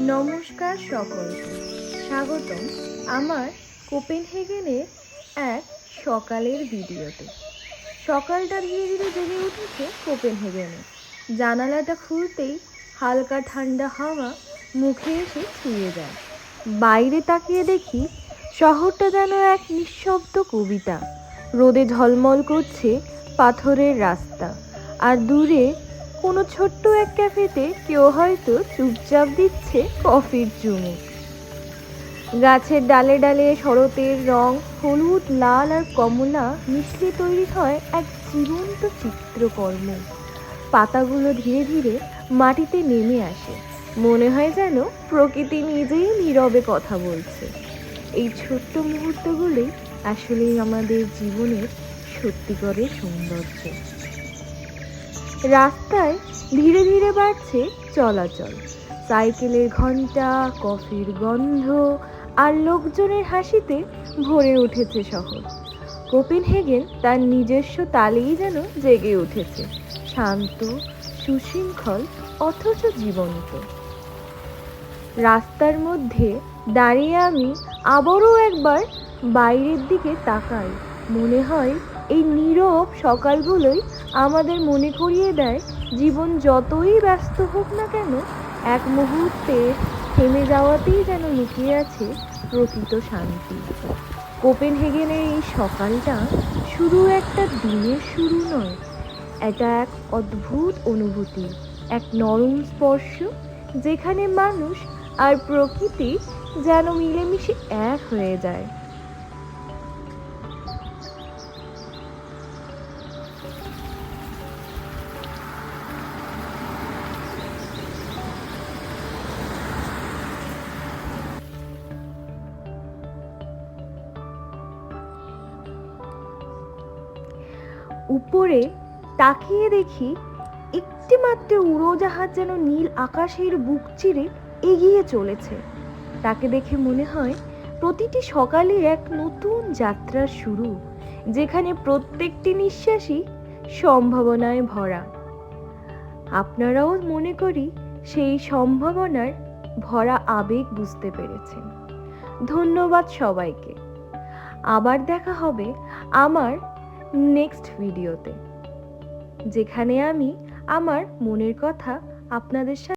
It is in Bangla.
নমস্কার সকলকে। স্বাগতম আমার কোপেনহেগেনের এক সকালের ভিডিওতে। সকালটা ধীরে ধীরে জেগে উঠেছে কোপেনহেগেনে জানালাটা খুলতেই হালকা ঠান্ডা হাওয়া মুখে এসে ছুঁয়ে যায়। বাইরে তাকিয়ে দেখি শহরটা যেন এক নিঃশব্দ কবিতা। রোদে ঝলমল করছে পাথরের রাস্তা। আর দূরে কোনো ছোট্ট এক ক্যাফেতে কেউ হয়তো চুপচাপ দিচ্ছে কফির চুমুক গাছের ডালে ডালে শরতের রং হলুদ, লাল আর কমলা মিশিয়ে তৈরি হয় এক জীবন্ত চিত্রকর্ম। পাতাগুলো ধীরে ধীরে মাটিতে নেমে আসে। মনে হয় যেন প্রকৃতি নিজেই নীরবে কথা বলছে। এই ছোট্ট মুহূর্তগুলোই আসলেই আমাদের জীবনের সত্যিকারের সৌন্দর্য। রাস্তায় ধীরে ধীরে বাড়ছে চলাচল। সাইকেলের ঘণ্টা কফির গন্ধ আর লোকজনের হাসিতে ভরে উঠেছে শহর। কোপেনহেগেন তার নিজস্ব তালেই যেন জেগে উঠেছে, শান্ত, সুশৃঙ্খল, অথচ জীবন্ত। রাস্তার মধ্যে দাঁড়িয়ে আমি আবারও একবার বাইরের দিকে তাকাই। মনে হয় এই নীরব সকালগুলোই আমাদের মনে করিয়ে দেয় জীবন যতই ব্যস্ত হোক না কেন, এক মুহূর্তে থেমে যাওয়াতেই যেন লুকিয়ে আছে প্রকৃত শান্তি। কোপেনহেগেনের এই সকালটা শুধু একটা দিনের শুরু নয়, এটা এক অদ্ভুত অনুভূতি, এক নরম স্পর্শ যেখানে মানুষ আর প্রকৃতি যেন মিলেমিশে এক হয়ে যায়। উপরে তাকিয়ে দেখি একটি মাত্র উড়োজাহাজ যেন নীল আকাশের বুক চিরে এগিয়ে চলেছে। তাকে দেখে মনে হয় প্রতিটি সকালে এক নতুন যাত্রার শুরু, যেখানে প্রত্যেকটি নিঃশ্বাসই সম্ভাবনায় ভরা। আপনারাও মনে করি সেই সম্ভাবনার ভরা আবেগ বুঝতে পেরেছেন। ধন্যবাদ সবাইকে। আবার দেখা হবে আমার নেক্সট ভিডিওতে। যেখানে আমি আমার মনের কথা আপনাদের সাথে